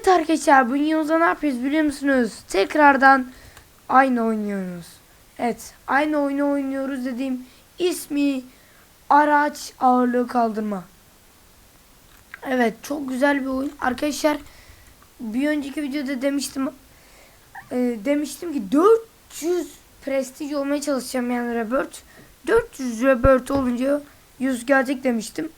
Evet arkadaşlar bu videomuzda ne yapıyoruz biliyor musunuz? Tekrardan aynı oynuyoruz. Evet aynı oyunu oynuyoruz dediğim ismi araç ağırlığı kaldırma. Evet çok güzel bir oyun. Arkadaşlar bir önceki videoda demiştim e, demiştim ki 400 prestij olmaya çalışacağım yani Rebirth. 400 Rebirth olunca 100 gelecek demiştim.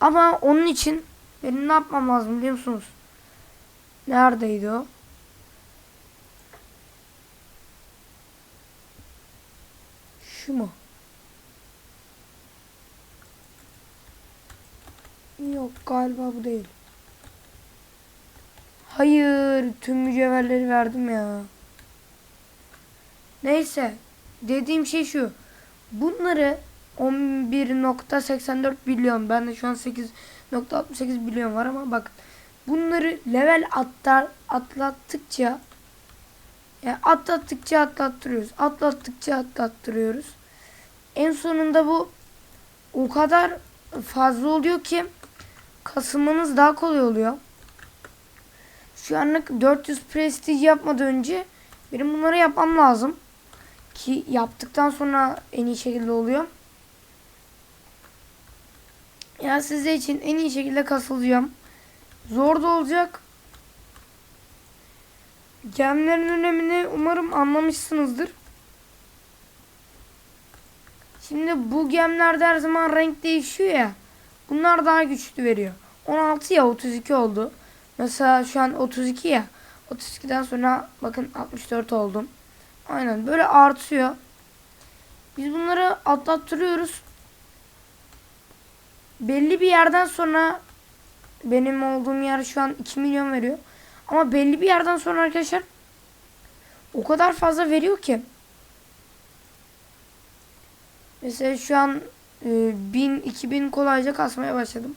Ama onun için benim ne yapmam lazım biliyor musunuz? Neredeydi o? Şu mu? Yok galiba bu değil. Hayır tüm mücevherleri verdim ya. Neyse dediğim şey şu. Bunları 11.84 milyon bende şu an 8.68 milyon var ama bak bunları level atlar, atlattıkça yani atlattıkça atlattırıyoruz. Atlattıkça atlattırıyoruz. En sonunda bu o kadar fazla oluyor ki kasılmanız daha kolay oluyor. Şu anlık 400 prestige yapmadan önce benim bunları yapmam lazım. Ki yaptıktan sonra en iyi şekilde oluyor. Ya sizler için en iyi şekilde kasılacağım. Zor da olacak. Gemlerin önemini umarım anlamışsınızdır. Şimdi bu gemlerde her zaman renk değişiyor ya. Bunlar daha güçlü veriyor. 16 ya 32 oldu. Mesela şu an 32 ya. 32'den sonra bakın 64 oldum. Aynen böyle artıyor. Biz bunları atlattırıyoruz. Belli bir yerden sonra benim olduğum yer şu an 2 milyon veriyor. Ama belli bir yerden sonra arkadaşlar o kadar fazla veriyor ki. Mesela şu an e, 1000 2000 kolayca kasmaya başladım.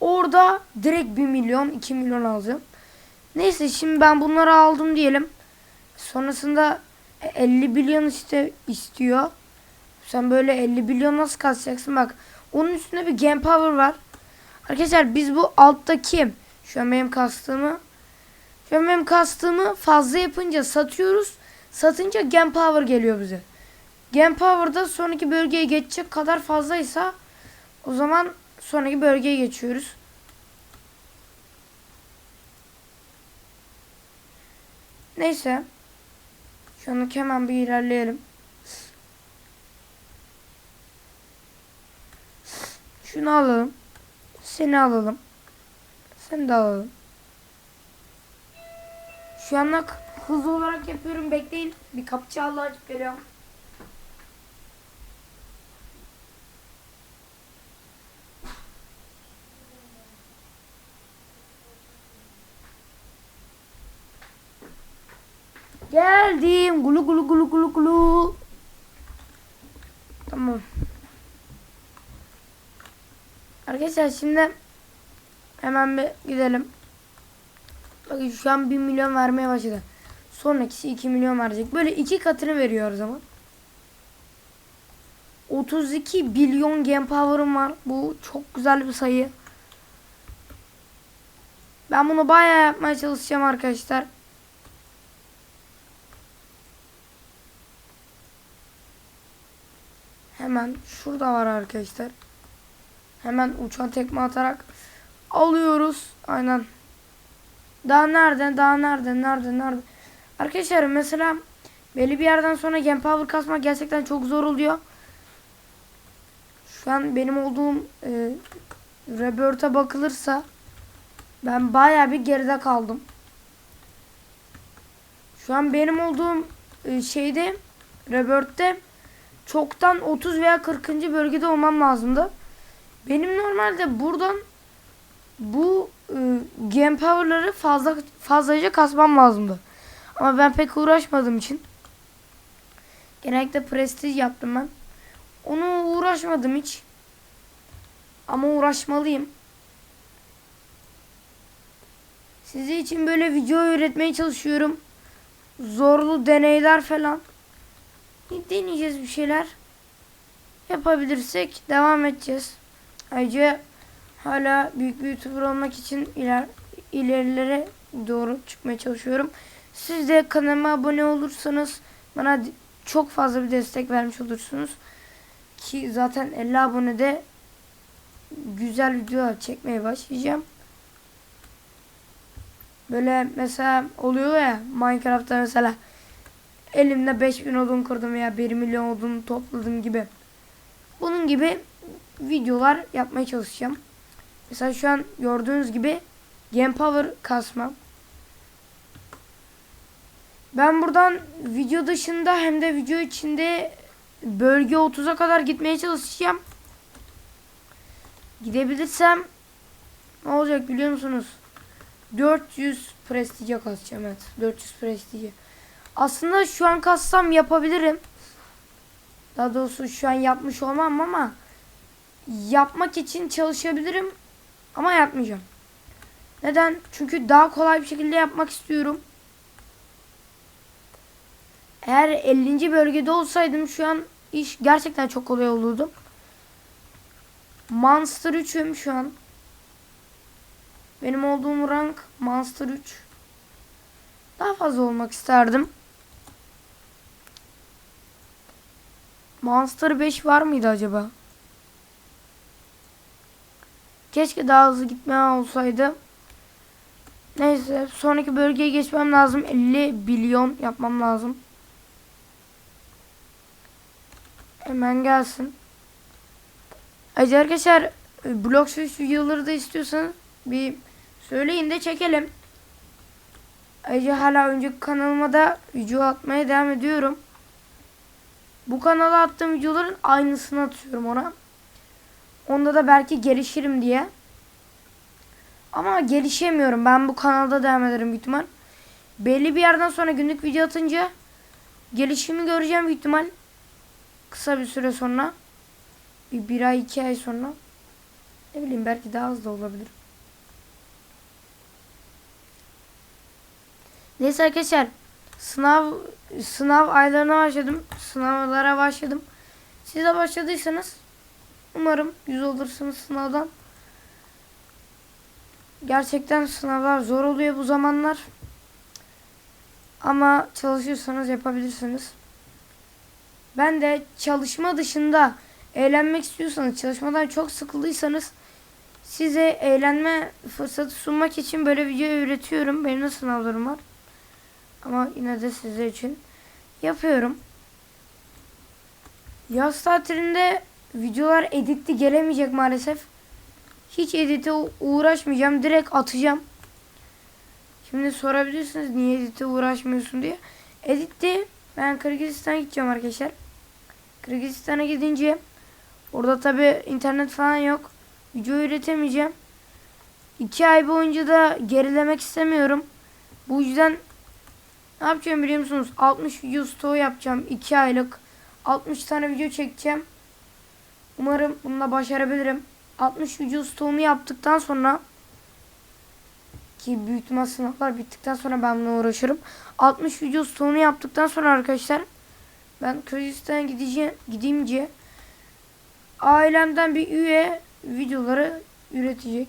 Orada direkt 1 milyon 2 milyon alacağım. Neyse şimdi ben bunları aldım diyelim. Sonrasında 50 milyon işte istiyor. Sen böyle 50 milyon nasıl kasacaksın? Bak onun üstünde bir game power var. Arkadaşlar biz bu alttaki şu an benim kastığımı şu an benim kastığımı fazla yapınca satıyoruz. Satınca game power geliyor bize. Game power'da sonraki bölgeye geçecek kadar fazlaysa o zaman sonraki bölgeye geçiyoruz. Neyse. Şu anlık hemen bir ilerleyelim. Şunu alalım. Seni alalım. Seni de alalım. Şu anlık hızlı olarak yapıyorum. Bekleyin. Bir kapı çaldı açıp geliyorum. Geldim. Gulu gulu gulu gulu gulu. Tamam. Arkadaşlar şimdi hemen bir gidelim. Bakın şu an 1 milyon vermeye başladı. Sonrakisi 2 milyon verecek. Böyle iki katını veriyor o zaman. 32 milyon game power'ım var. Bu çok güzel bir sayı. Ben bunu bayağı yapmaya çalışacağım arkadaşlar. Hemen şurada var arkadaşlar. Hemen uçan tekme atarak alıyoruz. Aynen. Daha nereden? Daha nereden? Nerede? Nerede? Arkadaşlar mesela belli bir yerden sonra game power kasmak gerçekten çok zor oluyor. Şu an benim olduğum e, Rebirth'a bakılırsa ben baya bir geride kaldım. Şu an benim olduğum e, şeyde Rebirth'te çoktan 30 veya 40. bölgede olmam lazımdı. Benim normalde buradan bu e, game power'ları fazla fazlaca kasmam lazımdı. Ama ben pek uğraşmadığım için genellikle prestij yaptım ben. Onu uğraşmadım hiç. Ama uğraşmalıyım. Size için böyle video üretmeye çalışıyorum. Zorlu deneyler falan. Deneyeceğiz bir şeyler. Yapabilirsek devam edeceğiz. Ayrıca hala büyük bir YouTuber olmak için iler ilerilere doğru çıkmaya çalışıyorum. Siz de kanalıma abone olursanız bana çok fazla bir destek vermiş olursunuz. Ki zaten 50 abonede güzel videolar çekmeye başlayacağım. Böyle mesela oluyor ya Minecraft'ta mesela elimde 5000 odun kırdım veya 1 milyon odun topladım gibi. Bunun gibi videolar yapmaya çalışacağım. Mesela şu an gördüğünüz gibi Game Power kasma. Ben buradan video dışında hem de video içinde bölge 30'a kadar gitmeye çalışacağım. Gidebilirsem ne olacak biliyor musunuz? 400 prestije kasacağım evet. 400 prestije. Aslında şu an kassam yapabilirim. Daha doğrusu şu an yapmış olmam ama yapmak için çalışabilirim ama yapmayacağım. Neden? Çünkü daha kolay bir şekilde yapmak istiyorum. Eğer 50. bölgede olsaydım şu an iş gerçekten çok kolay olurdu. Monster 3'üm şu an. Benim olduğum rank Monster 3. Daha fazla olmak isterdim. Monster 5 var mıydı acaba? Keşke daha hızlı gitme olsaydı. Neyse sonraki bölgeye geçmem lazım. 50 milyon yapmam lazım. Hemen gelsin. Ayrıca arkadaşlar e, Bloxfish videoları da istiyorsanız bir söyleyin de çekelim. Ayrıca hala önceki kanalıma da video atmaya devam ediyorum. Bu kanala attığım videoların aynısını atıyorum ona. Onda da belki gelişirim diye. Ama gelişemiyorum. Ben bu kanalda devam ederim büyük ihtimal. Belli bir yerden sonra günlük video atınca gelişimi göreceğim büyük ihtimal. Kısa bir süre sonra. Bir, bir ay iki ay sonra. Ne bileyim belki daha az da olabilir. Neyse arkadaşlar. Sınav sınav aylarına başladım. Sınavlara başladım. Siz de başladıysanız umarım yüz olursunuz sınavdan. Gerçekten sınavlar zor oluyor bu zamanlar. Ama çalışırsanız yapabilirsiniz. Ben de çalışma dışında eğlenmek istiyorsanız, çalışmadan çok sıkıldıysanız size eğlenme fırsatı sunmak için böyle video üretiyorum. Benim de sınavlarım var. Ama yine de sizler için yapıyorum. Yaz tatilinde videolar editli gelemeyecek maalesef. Hiç edite uğraşmayacağım. Direkt atacağım. Şimdi sorabilirsiniz niye edite uğraşmıyorsun diye. Editte ben Kırgızistan'a gideceğim arkadaşlar. Kırgızistan'a gidince orada tabi internet falan yok. Video üretemeyeceğim. İki ay boyunca da gerilemek istemiyorum. Bu yüzden ne yapacağım biliyor musunuz? 60 video stoğu yapacağım. 2 aylık. 60 tane video çekeceğim. Umarım bununla başarabilirim. 60 video stoğunu yaptıktan sonra ki büyük ihtimal sınavlar bittikten sonra ben bununla uğraşırım. 60 video stoğunu yaptıktan sonra arkadaşlar ben Kırgızistan'a gideceğim, gidince ailemden bir üye videoları üretecek.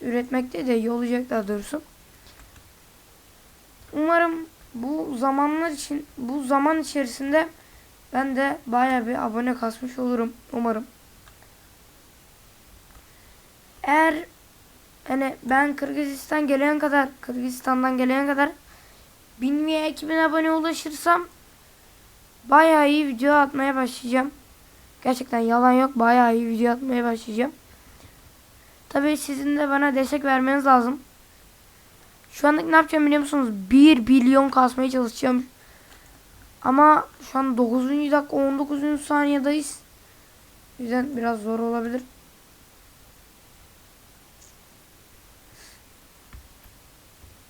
Üretmekte de yollayacak daha doğrusu. Umarım bu zamanlar için bu zaman içerisinde ben de baya bir abone kasmış olurum umarım. Eğer hani ben Kırgızistan gelene kadar Kırgızistan'dan gelene kadar 1000 veya 2000 abone ulaşırsam baya iyi video atmaya başlayacağım. Gerçekten yalan yok baya iyi video atmaya başlayacağım. Tabii sizin de bana destek vermeniz lazım. Şu anlık ne yapacağım biliyor musunuz? 1 milyon kasmaya çalışacağım. Ama şu an 9. dakika 19. saniyedayız. O yüzden biraz zor olabilir.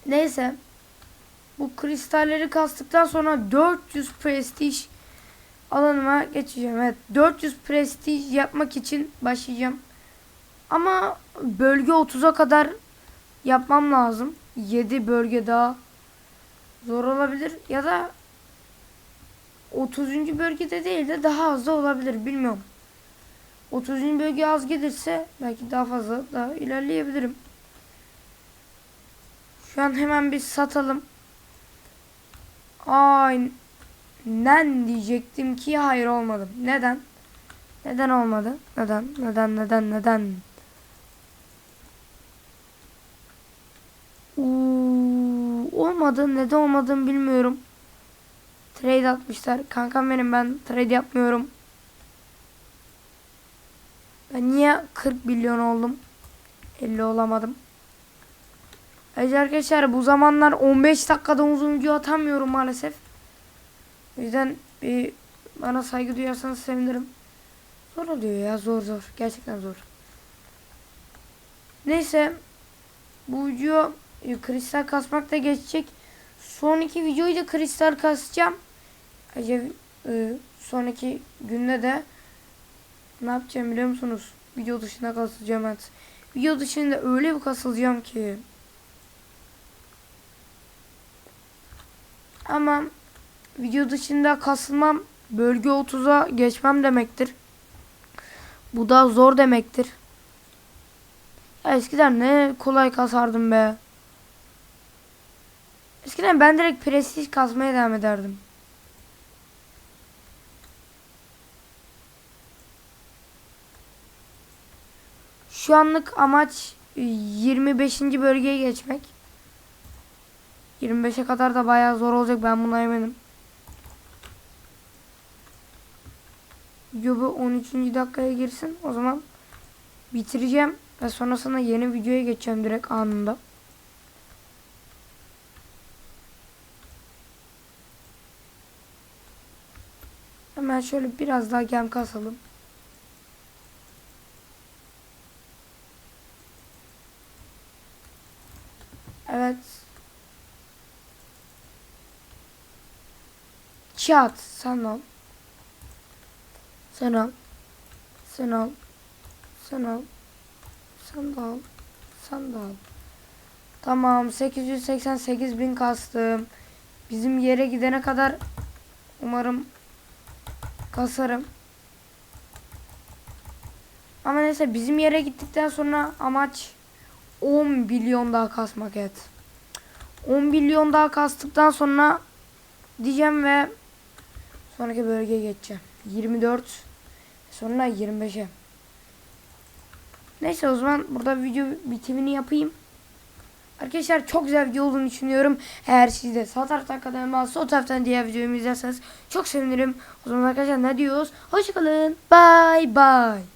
Neyse. Bu kristalleri kastıktan sonra 400 prestij alanıma geçeceğim. Evet 400 prestij yapmak için başlayacağım. Ama bölge 30'a kadar yapmam lazım. 7 bölge daha zor olabilir ya da 30. bölgede değil de daha az da olabilir bilmiyorum. 30. bölge az gelirse belki daha fazla daha ilerleyebilirim. Şu an hemen bir satalım. Aynen diyecektim ki hayır olmadı. Neden? Neden olmadı? Neden? Neden? Neden? Neden? Uuu, olmadı. Neden olmadığını bilmiyorum. Trade atmışlar. Kankam benim ben trade yapmıyorum. Ben niye 40 milyon oldum? 50 olamadım. Ayrıca arkadaşlar bu zamanlar 15 dakikadan uzun video atamıyorum maalesef. O yüzden bir bana saygı duyarsanız sevinirim. Zor oluyor ya zor zor. Gerçekten zor. Neyse. Bu video e, kristal kasmak geçecek. Sonraki videoyu da kristal kasacağım. Ayrıca e, sonraki günde de ne yapacağım biliyor musunuz? Video dışında kasılacağım evet. Video dışında öyle bir kasılacağım ki. Ama video dışında kasılmam bölge 30'a geçmem demektir. Bu da zor demektir. Ya eskiden ne kolay kasardım be. Eskiden ben direkt prestij kasmaya devam ederdim. Şu anlık amaç e, 25. bölgeye geçmek. 25'e kadar da bayağı zor olacak ben buna eminim. Video bu 13. dakikaya girsin. O zaman bitireceğim ve sonrasında yeni videoya geçeceğim direkt anında. Hemen şöyle biraz daha gem kasalım. Evet. Sen al. Sen al. Sen al. Sen. Tamam 888 bin kastım. Bizim yere gidene kadar umarım kasarım. Ama neyse bizim yere gittikten sonra amaç 10 milyon daha kasmak evet. 10 milyon daha kastıktan sonra diyeceğim ve sonraki bölgeye geçeceğim. 24 sonra 25'e. Neyse o zaman burada video bitimini yapayım. Arkadaşlar çok güzel video olduğunu düşünüyorum. Eğer siz de sağ taraftan kanalıma sol taraftan diğer videomu izlerseniz çok sevinirim. O zaman arkadaşlar ne diyoruz? Hoşçakalın. Bye bye.